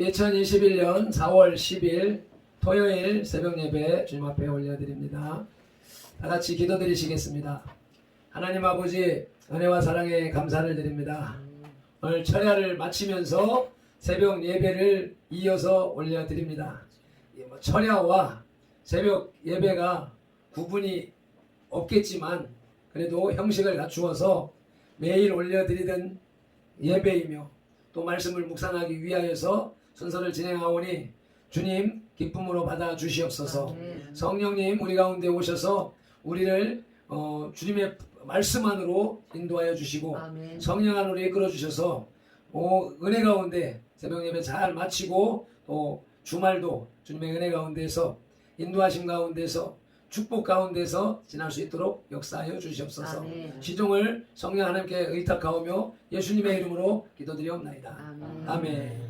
2021년 4월 10일 토요일 새벽 예배 주님 앞에 올려드립니다. 다 같이 기도드리시겠습니다. 하나님 아버지 은혜와 사랑에 감사를 드립니다. 오늘 철야를 마치면서 새벽 예배를 이어서 올려드립니다. 이뭐 철야와 새벽 예배가 구분이 없겠지만 그래도 형식을 갖추어서 매일 올려드리던 예배이며 또 말씀을 묵상하기 위하여서 순서를 진행하오니 주님 기쁨으로 받아 주시옵소서. 성령님 우리 가운데 오셔서 우리를 어, 주님의 말씀 안으로 인도하여 주시고 아멘. 성령 안으로 이끌어 주셔서 오, 은혜 가운데 새벽 예배 잘 마치고 또 주말도 주님의 은혜 가운데서 인도하심 가운데서 축복 가운데서 지날 수 있도록 역사하여 주시옵소서. 아멘. 시종을 성령 하나님께 의탁하오며 예수님의 이름으로 기도드리옵나이다. 아멘. 아멘.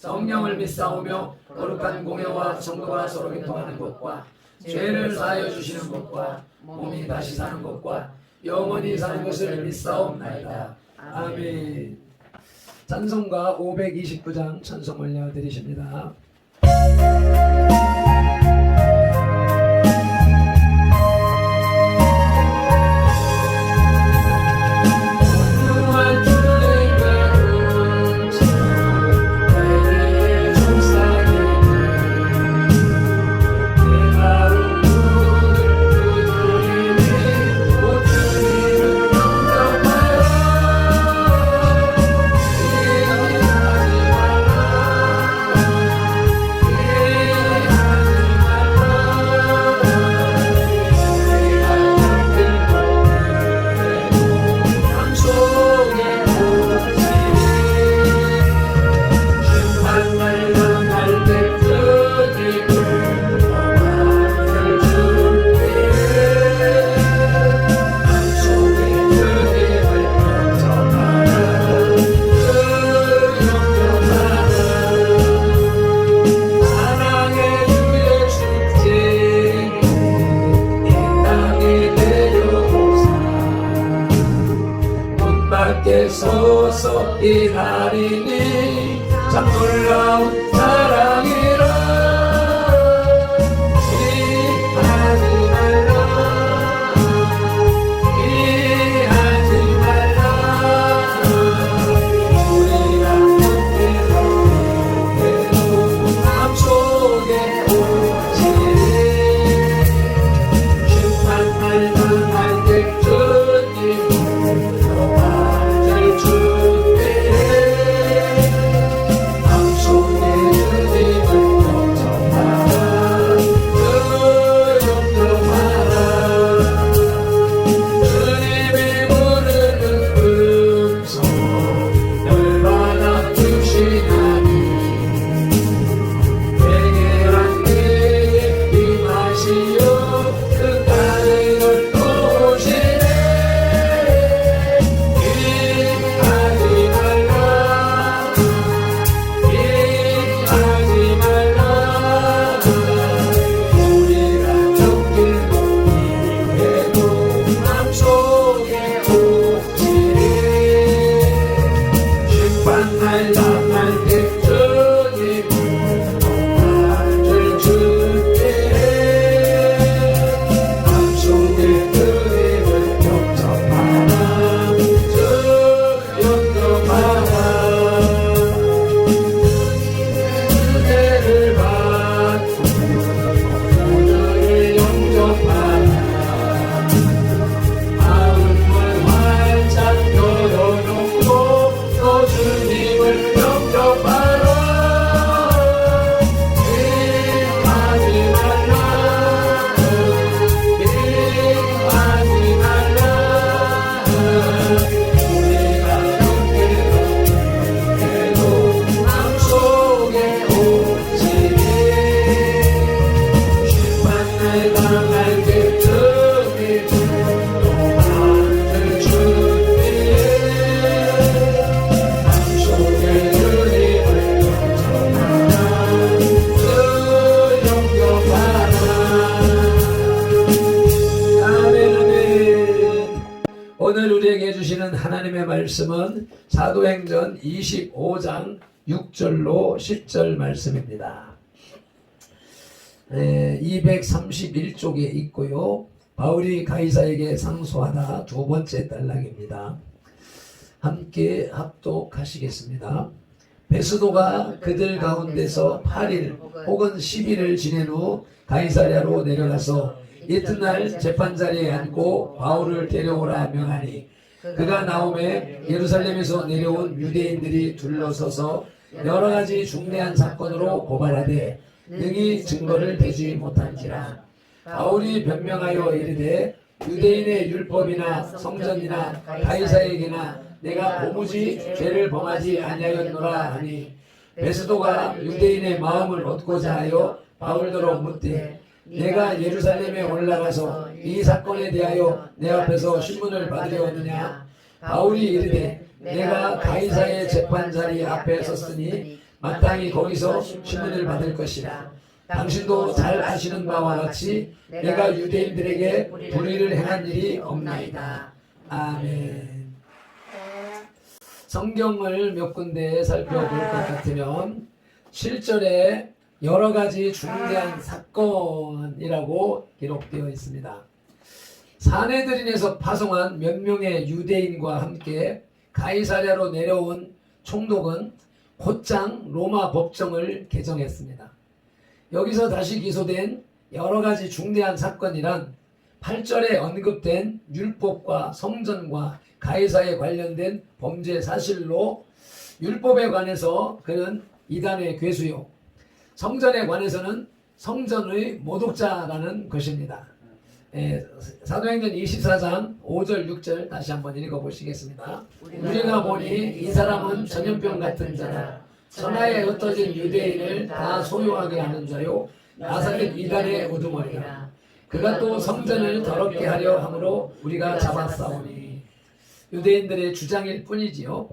성령을 믿사오며 거룩한 공예와 성도가 서로 교통하는 것과 죄를 사하여 주시는 것과 몸이 다시 사는 것과 영원히 사는 것을 믿사옵나이다. 아멘. 찬송가 529장 찬송 올려드리십니다 10절 말씀입니다. 231쪽에 있고요. 바울이 가이사에게 상소하다 두 번째 단락입니다. 함께 합독하시겠습니다. 베스도가 그들 가운데서 8일 혹은 10일을 지낸 후 가이사랴로 내려가서 이튿날 재판 자리에 앉고 바울을 데려오라 명하니 그가 나오매 예루살렘에서 내려온 유대인들이 둘러서서 여러 가지 중대한 사건으로 고발하되 능히 증거를 대지 못한지라. 바울이 변명하여 이르되 유대인의 율법이나 성전이나 가이사에게나 내가 도무지 죄를 범하지 아니하였노라 하니 베스도가 유대인의 마음을 얻고자 하여 바울더러 묻되 내가 예루살렘에 올라가서 이 사건에 대하여 내 앞에서 신문을 받으려 하느냐? 바울이 이르되 내가 가이사의 재판 자리 앞에 섰으니 마땅히 거기서 신문을 받을 것이라. 당신도 잘 아시는 바와 같이 내가 유대인들에게 불의를 행한 일이 없나이다. 아멘. 성경을 몇 군데 살펴볼 것 같으면 7절에 여러 가지 중대한 사건이라고 기록되어 있습니다. 사내들인에서 파송한 몇 명의 유대인과 함께 가이사랴로 내려온 총독은 곧장 로마 법정을 개정했습니다. 여기서 다시 기소된 여러 가지 중대한 사건이란 8절에 언급된 율법과 성전과 가해사에 관련된 범죄 사실로 율법에 관해서 그는 이단의 괴수요 성전에 관해서는 성전의 모독자라는 것입니다. 예, 사도행전 24장 5절 6절 다시 한번 읽어보시겠습니다. 우리가 보니 이 사람은 전염병 같은 자라 천하에 흩어진 유대인을 다 소유하게 하는 자요 나사렛 이단의 우두머리라 그가 또 성전을 더럽게 하려 함으로 우리가 잡았사오니 유대인들의 주장일 뿐이지요.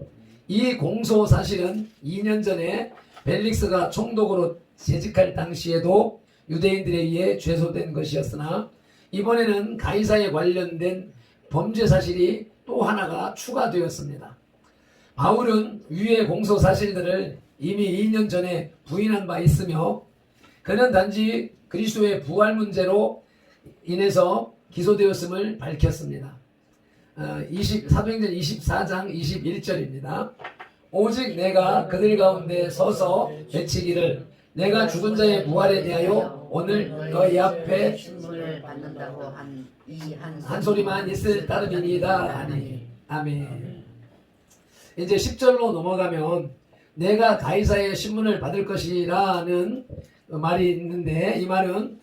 이 공소 사실은 2년 전에 벨릭스가 총독으로 재직할 당시에도 유대인들에 의해 죄소된 것이었으나 이번에는 가이사에 관련된 범죄 사실이 또 하나가 추가되었습니다. 바울은 위의 공소 사실들을 이미 2년 전에 부인한 바 있으며 그는 단지 그리스도의 부활 문제로 인해서 기소되었음을 밝혔습니다. 어, 20, 사도행전 24장 21절입니다. 오직 내가 그들 가운데 서서 외치기를 내가 죽은 자의 부활에 대하여 오늘 너희 앞에 신문을 받는다고 한 이한 한 소리만 있을 따름이니이다 하니 아멘. 이제 10절로 넘어가면 내가 가이사의 신문을 받을 것이라는 말이 있는데 이 말은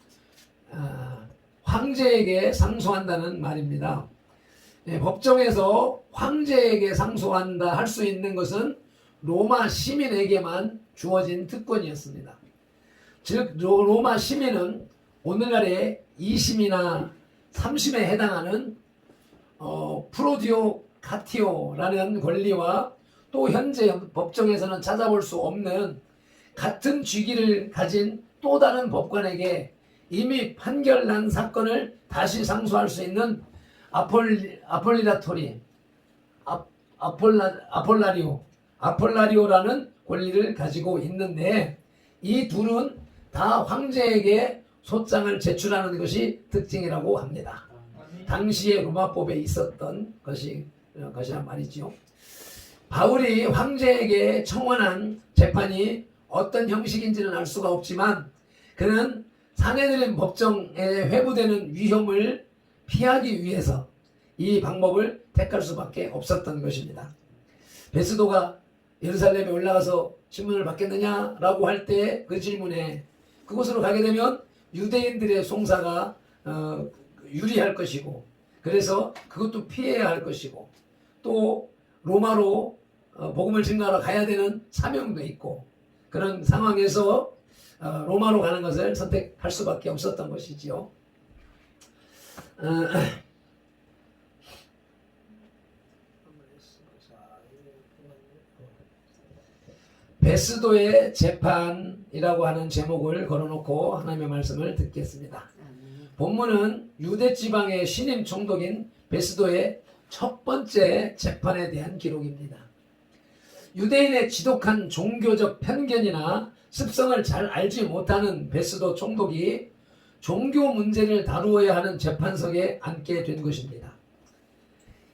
아, 황제에게 상소한다는 말입니다. 네, 법정에서 황제에게 상소한다 할 수 있는 것은 로마 시민에게만 주어진 특권이었습니다. 즉 로- 로마 시민은 오늘날의 2심이나 3심에 해당하는 어, 프로디오 카티오라는 권리와 또 현재 법정에서는 찾아볼 수 없는 같은 쥐기를 가진 또 다른 법관에게 이미 판결난 사건을 다시 상소할 수 있는 아폴리, 아폴리라토리 아, 아폴라, 아폴라리오 아폴라리오라는 권리를 가지고 있는데 이 둘은 다 황제에게 소장을 제출하는 것이 특징이라고 합니다. 당시에 로마법에 있었던 것이 것이란 말이지요. 바울이 황제에게 청원한 재판이 어떤 형식인지는 알 수가 없지만 그는 사내들인 법정에 회부되는 위험을 피하기 위해서 이 방법을 택할 수밖에 없었던 것입니다. 베스도가 예루살렘에 올라가서 신문을 받겠느냐라고 할 때 그 질문에 그곳으로 가게 되면 유대인들의 송사가 어, 유리할 것이고 그래서 그것도 피해야 할 것이고 또 로마로 어, 복음을 증가하러 가야 되는 사명도 있고 그런 상황에서 어, 로마로 가는 것을 선택할 수밖에 없었던 것이지요. 어, 베스도의 재판이라고 하는 제목을 걸어놓고 하나님의 말씀을 듣겠습니다. 본문은 유대 지방의 신임 총독인 베스도의 첫 번째 재판에 대한 기록입니다. 유대인의 지독한 종교적 편견이나 습성을 잘 알지 못하는 베스도 총독이 종교 문제를 다루어야 하는 재판석에 앉게 된 것입니다.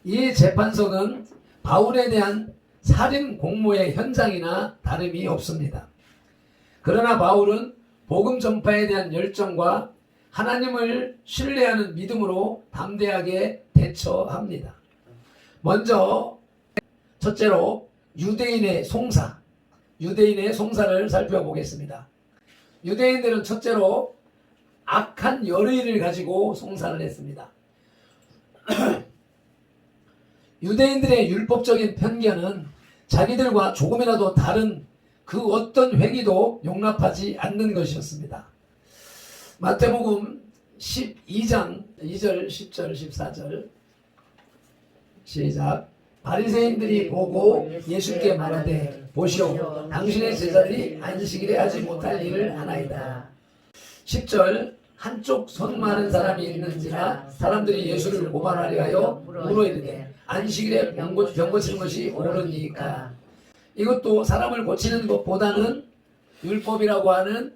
이 재판석은 바울에 대한 살인 공모의 현장이나 다름이 없습니다. 그러나 바울은 복음 전파에 대한 열정과 하나님을 신뢰하는 믿음으로 담대하게 대처합니다. 먼저 첫째로 유대인의 송사, 유대인의 송사를 살펴보겠습니다. 유대인들은 첫째로 악한 열의를 가지고 송사를 했습니다. 유대인들의 율법적인 편견은 자기들과 조금이라도 다른 그 어떤 행위도 용납하지 않는 것이었습니다. 마태복음 12장 2절, 10절, 14절 시작 바리새인들이 보고 예수께 말하되 보시오 당신의 제자들이 안식일에 하지 못할 일을 하나이다. 10절 한쪽 손 마른 사람이 있는지라 사람들이 예수를 고발하려 하여 물어 이르되 안식일에 병, 고, 병 고치는 것이 옳으니까 이것도 사람을 고치는 것보다는 율법이라고 하는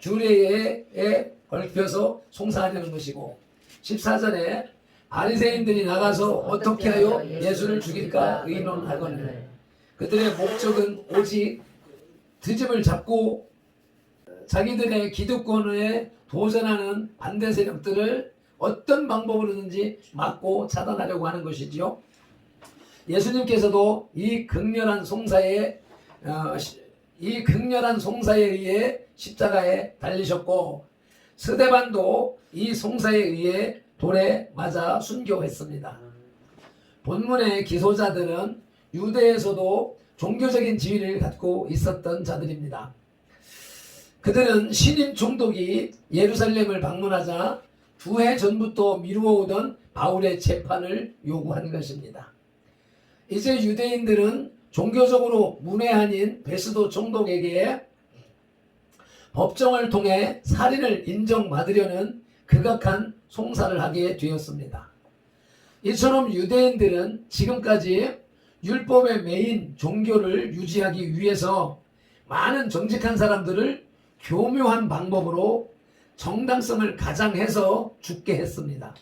규례에 걸려서 송사하려는 것이고 14절에 바리새인들이 나가서 어떻게 하여 예수를 죽일까 의논하거늘 그들의 목적은 오직 드집을 잡고 자기들의 기득권에 도전하는 반대 세력들을 어떤 방법으로든지 막고 차단하려고 하는 것이지요. 예수님께서도 이 극렬한 송사에 어, 시- 이 극렬한 송사에 의해 십자가에 달리셨고 스데반도 이 송사에 의해 돌에 맞아 순교했습니다. 본문의 기소자들은 유대에서도 종교적인 지위를 갖고 있었던 자들입니다. 그들은 신임 총독이 예루살렘을 방문하자 두 해 전부터 미루어 오던 바울의 재판을 요구한 것입니다. 이제 유대인들은 종교적으로 문외한인 베스도 총독에게 법정을 통해 살인을 인정받으려는 극악한 송사를 하게 되었습니다. 이처럼 유대인들은 지금까지 율법의 메인 종교를 유지하기 위해서 많은 정직한 사람들을 교묘한 방법으로 정당성을 가장해서 죽게 했습니다.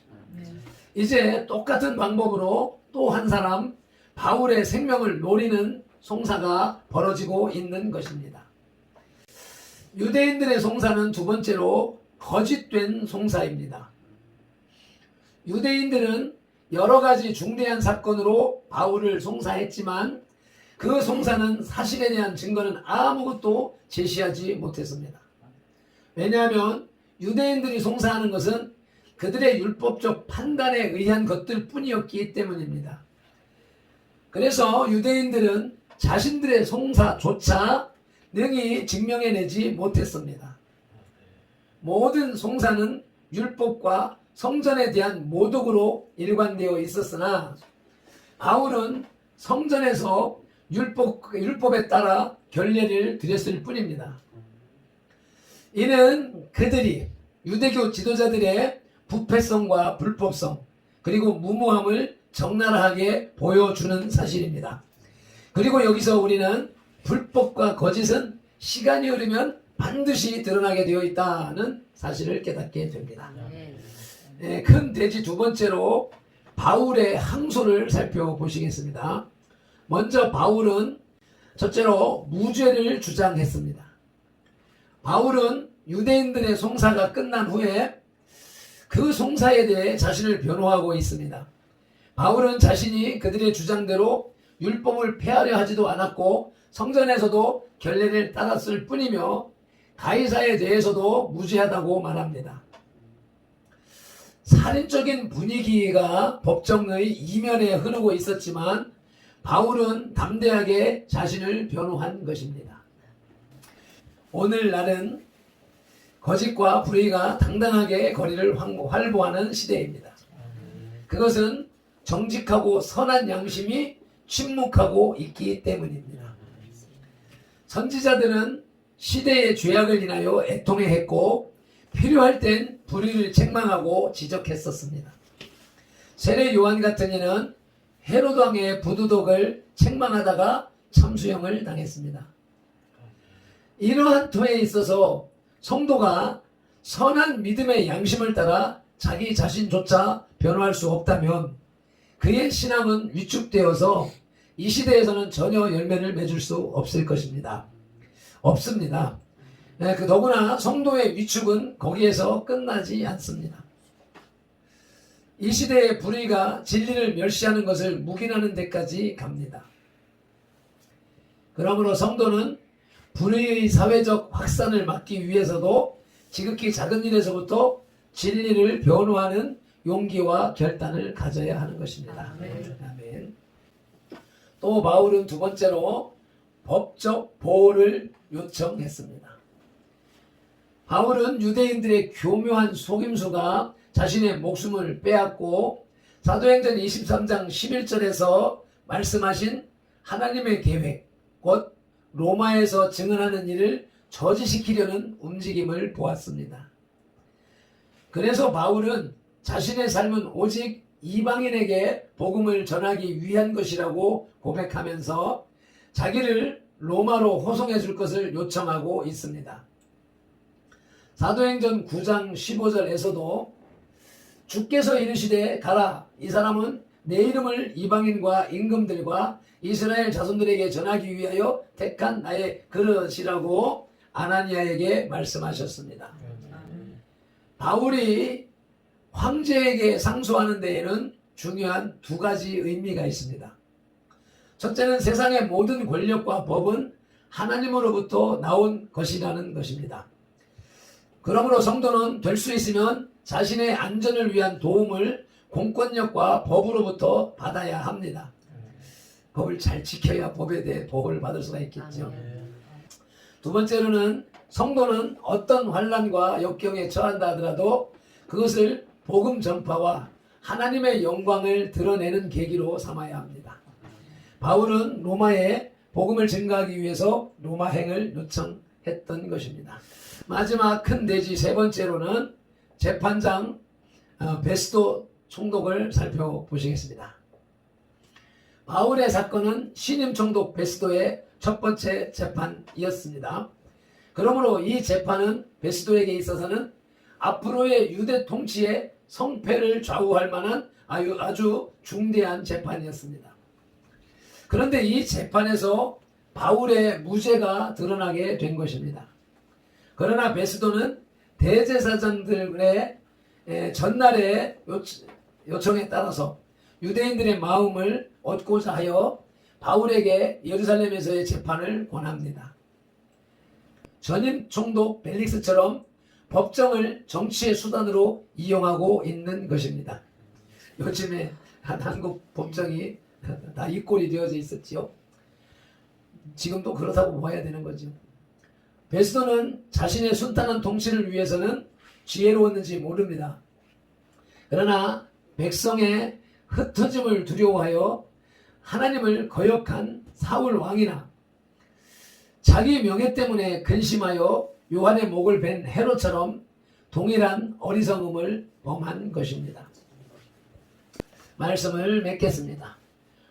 이제 똑같은 방법으로 또 한 사람 바울의 생명을 노리는 송사가 벌어지고 있는 것입니다. 유대인들의 송사는 두 번째로 거짓된 송사입니다. 유대인들은 여러 가지 중대한 사건으로 바울을 송사했지만 그 송사는 사실에 대한 증거는 아무것도 제시하지 못했습니다. 왜냐하면 유대인들이 송사하는 것은 그들의 율법적 판단에 의한 것들 뿐이었기 때문입니다. 그래서 유대인들은 자신들의 송사조차 능히 증명해내지 못했습니다. 모든 송사는 율법과 성전에 대한 모독으로 일관되어 있었으나 바울은 성전에서 율법, 율법에 따라 결례를 드렸을 뿐입니다. 이는 그들이 유대교 지도자들의 부패성과 불법성 그리고 무모함을 적나라하게 보여주는 사실입니다. 그리고 여기서 우리는 불법과 거짓은 시간이 흐르면 반드시 드러나게 되어 있다는 사실을 깨닫게 됩니다. 네, 큰 대지 두 번째로 바울의 항소를 살펴보시겠습니다. 먼저 바울은 첫째로 무죄를 주장했습니다. 바울은 유대인들의 송사가 끝난 후에 그 송사에 대해 자신을 변호하고 있습니다. 바울은 자신이 그들의 주장대로 율법을 폐하려 하지도 않았고 성전에서도 결례를 따랐을 뿐이며 가이사에 대해서도 무죄하다고 말합니다. 살인적인 분위기가 법정의 이면에 흐르고 있었지만 바울은 담대하게 자신을 변호한 것입니다. 오늘날은 거짓과 불의가 당당하게 거리를 황- 활보하는 시대입니다. 그것은 정직하고 선한 양심이 침묵하고 있기 때문입니다. 선지자들은 시대의 죄악을 인하여 애통해 했고 필요할 땐 불의를 책망하고 지적했었습니다. 세례 요한 같은 이는 헤로드 왕의 부두독을 책망하다가 참수형을 당했습니다. 이러한 토에 있어서 성도가 선한 믿음의 양심을 따라 자기 자신조차 변화할 수 없다면 그의 신앙은 위축되어서 이 시대에서는 전혀 열매를 맺을 수 없을 것입니다. 없습니다. 네, 그 더구나 성도의 위축은 거기에서 끝나지 않습니다. 이 시대의 불의가 진리를 멸시하는 것을 묵인하는 데까지 갑니다. 그러므로 성도는 불의의 사회적 확산을 막기 위해서도 지극히 작은 일에서부터 진리를 변호하는 용기와 결단을 가져야 하는 것입니다. 아멘. 아멘. 또 바울은 두 번째로 법적 보호를 요청했습니다. 바울은 유대인들의 교묘한 속임수가 자신의 목숨을 빼앗고 사도행전 23장 11절에서 말씀하신 하나님의 계획, 곧 로마에서 증언하는 일을 저지시키려는 움직임을 보았습니다. 그래서 바울은 자신의 삶은 오직 이방인에게 복음을 전하기 위한 것이라고 고백하면서 자기를 로마로 호송해 줄 것을 요청하고 있습니다. 사도행전 9장 15절에서도 주께서 이르시되 가라 이 사람은 내 이름을 이방인과 임금들과 이스라엘 자손들에게 전하기 위하여 택한 나의 그릇이라고 아나니아에게 말씀하셨습니다. 바울이 황제에게 상소하는 데에는 중요한 두 가지 의미가 있습니다. 첫째는 세상의 모든 권력과 법은 하나님으로부터 나온 것이라는 것입니다. 그러므로 성도는 될 수 있으면 자신의 안전을 위한 도움을 공권력과 법으로부터 받아야 합니다. 법을 잘 지켜야 법에 대해 보호를 받을 수가 있겠죠. 두 번째로는 성도는 어떤 환란과 역경에 처한다 하더라도 그것을 복음 전파와 하나님의 영광을 드러내는 계기로 삼아야 합니다. 바울은 로마에 복음을 증가하기 위해서 로마행을 요청했던 것입니다. 마지막 큰 대지 세 번째로는 재판장 어, 베스도 총독을 살펴보시겠습니다. 바울의 사건은 신임 총독 베스도의 첫 번째 재판이었습니다. 그러므로 이 재판은 베스도에게 있어서는 앞으로의 유대 통치의 성패를 좌우할 만한 아주, 아주 중대한 재판이었습니다. 그런데 이 재판에서 바울의 무죄가 드러나게 된 것입니다. 그러나 베스도는 대제사장들의 에, 전날의 요청- 요청에 따라서 유대인들의 마음을 얻고자 하여 바울에게 예루살렘에서의 재판을 권합니다. 전임 총독 벨릭스처럼 법정을 정치의 수단으로 이용하고 있는 것입니다. 요즘에 한- 한국 법정이 다 이 꼴이 되어져 있었지요. 지금도 그렇다고 봐야 되는 거죠. 베스도는 자신의 순탄한 통치를 위해서는 지혜로웠는지 모릅니다. 그러나 백성의 흩어짐을 두려워하여 하나님을 거역한 사울 왕이나 자기 명예 때문에 근심하여 요한의 목을 벤 헤로처럼 동일한 어리석음을 범한 것입니다. 말씀을 맺겠습니다.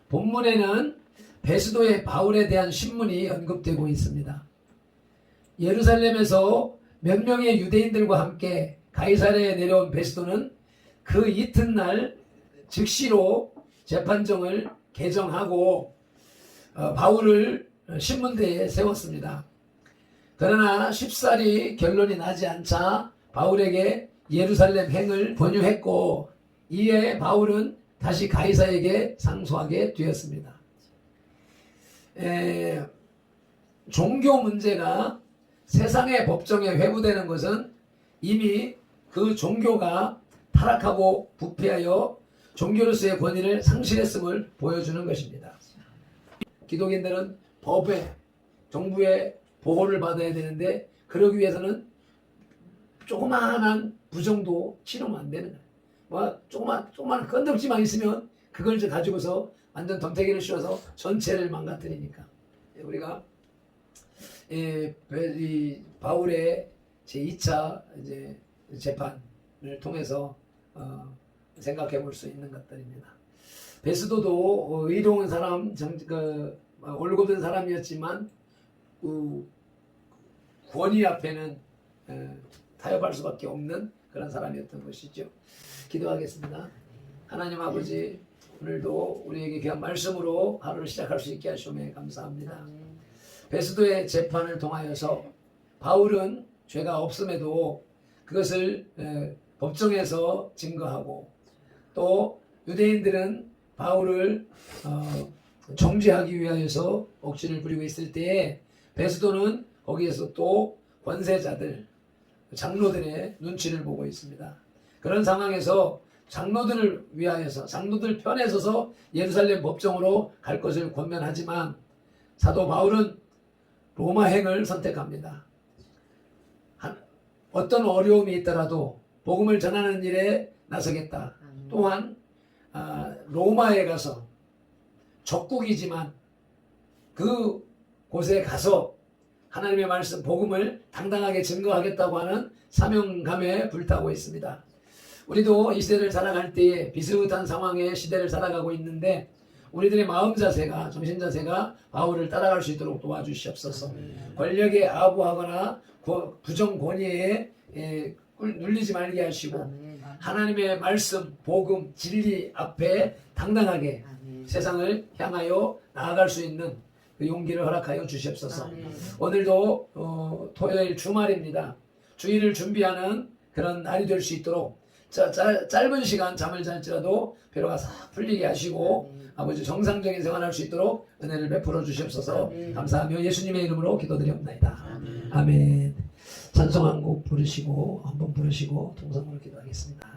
본문에는 베스도의 바울에 대한 신문이 언급되고 있습니다. 예루살렘에서 몇 명의 유대인들과 함께 가이사랴에 내려온 베스도는 그 이튿날 즉시로 재판정을 개정하고 어, 바울을 신문대에 세웠습니다. 그러나 쉽사리 결론이 나지 않자 바울에게 예루살렘 행을 권유했고 이에 바울은 다시 가이사에게 상소하게 되었습니다. 에, 종교 문제가 세상의 법정에 회부되는 것은 이미 그 종교가 타락하고 부패하여 종교로서의 권위를 상실했음을 보여주는 것입니다. 기독인들은 법에 정부의 보호를 받아야 되는데 그러기 위해서는 조그마한 부정도 치르면 안 되는 거예요. 뭐 조그만 조그만 건덕지만 있으면 그걸 이제 가지고서 완전 덤태기를 씌워서 전체를 망가뜨리니까 우리가 예, 베- 이 바울의 제 2차 이제 재판을 통해서 어, 생각해 볼 수 있는 것들입니다. 베스도도 어, 의로운 사람, 정, 그, 어, 올곧은 사람이었지만 그, 권위 앞에는 에, 타협할 수밖에 없는 그런 사람이었던 것이죠. 기도하겠습니다. 하나님 아버지 오늘도 우리에게 귀한 말씀으로 하루를 시작할 수 있게 하시오매 감사합니다. 베스도의 재판을 통하여서 바울은 죄가 없음에도 그것을 에, 법정에서 증거하고 또 유대인들은 바울을 어, 정죄하기 위하여서 억지를 부리고 있을 때에 베스도는 거기에서 또 권세자들 장로들의 눈치를 보고 있습니다. 그런 상황에서 장로들을 위하여서 장로들 편에 서서 예루살렘 법정으로 갈 것을 권면하지만 사도 바울은 로마행을 선택합니다. 한- 어떤 어려움이 있더라도 복음을 전하는 일에 나서겠다. 또한 아, 로마에 가서 적국이지만 그 곳에 가서 하나님의 말씀 복음을 당당하게 증거하겠다고 하는 사명감에 불타고 있습니다. 우리도 이 시대를 살아갈 때에 비슷한 상황의 시대를 살아가고 있는데 우리들의 마음 자세가 정신 자세가 바울을 따라갈 수 있도록 도와주시옵소서. 권력에 아부하거나 고- 부정 권위에 에, 꿀- 눌리지 말게 하시고 하나님의 말씀, 복음, 진리 앞에 당당하게 세상을 향하여 나아갈 수 있는 그 용기를 허락하여 주시옵소서. 오늘도 어, 토요일 주말입니다. 주일을 준비하는 그런 날이 될 수 있도록 자, 짧, 짧은 시간 잠을 잘지라도 배로가 싹 풀리게 하시고 아버지 정상적인 생활할 수 있도록 은혜를 베풀어 주시옵소서 감사하며 예수님의 이름으로 기도드리옵나이다. 아멘. 찬송 한 곡 부르시고 한번 부르시고 동성으로 기도하겠습니다.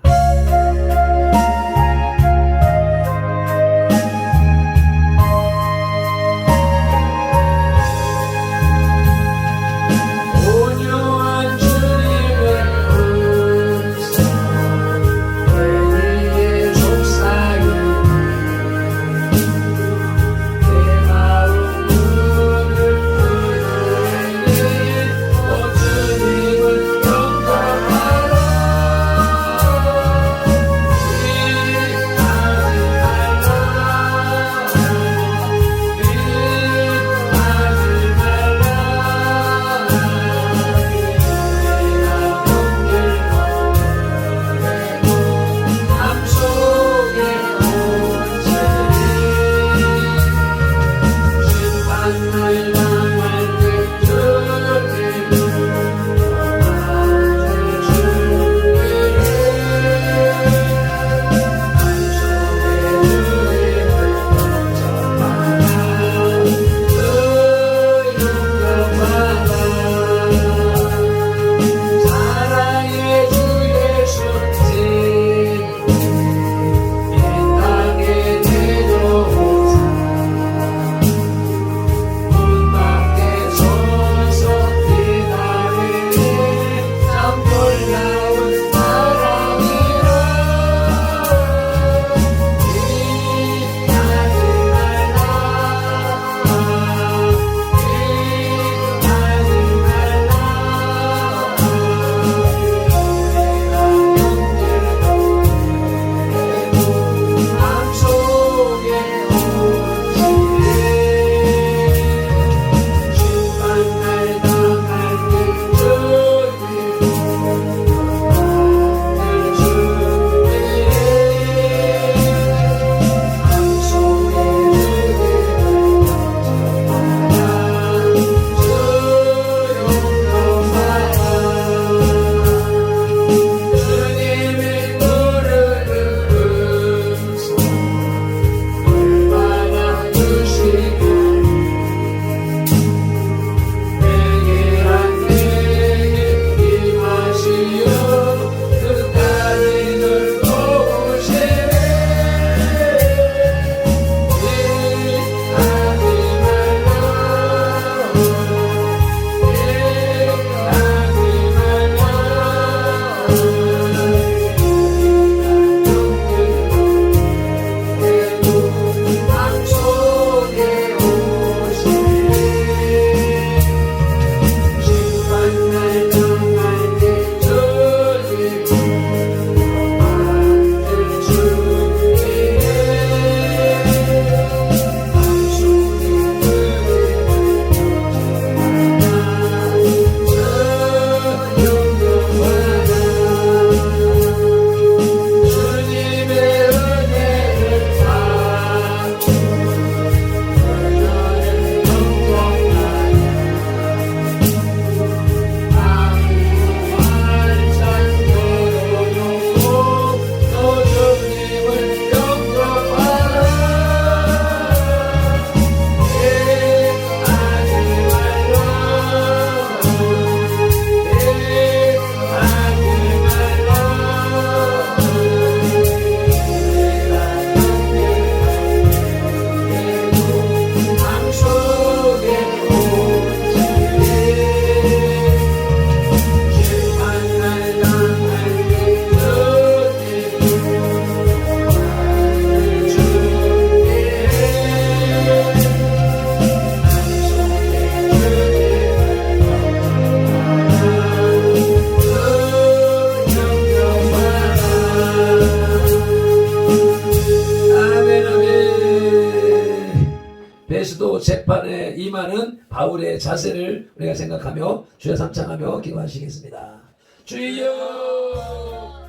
자세를 우리가 생각하며 주여 삼창하며 기도하시겠습니다. 주여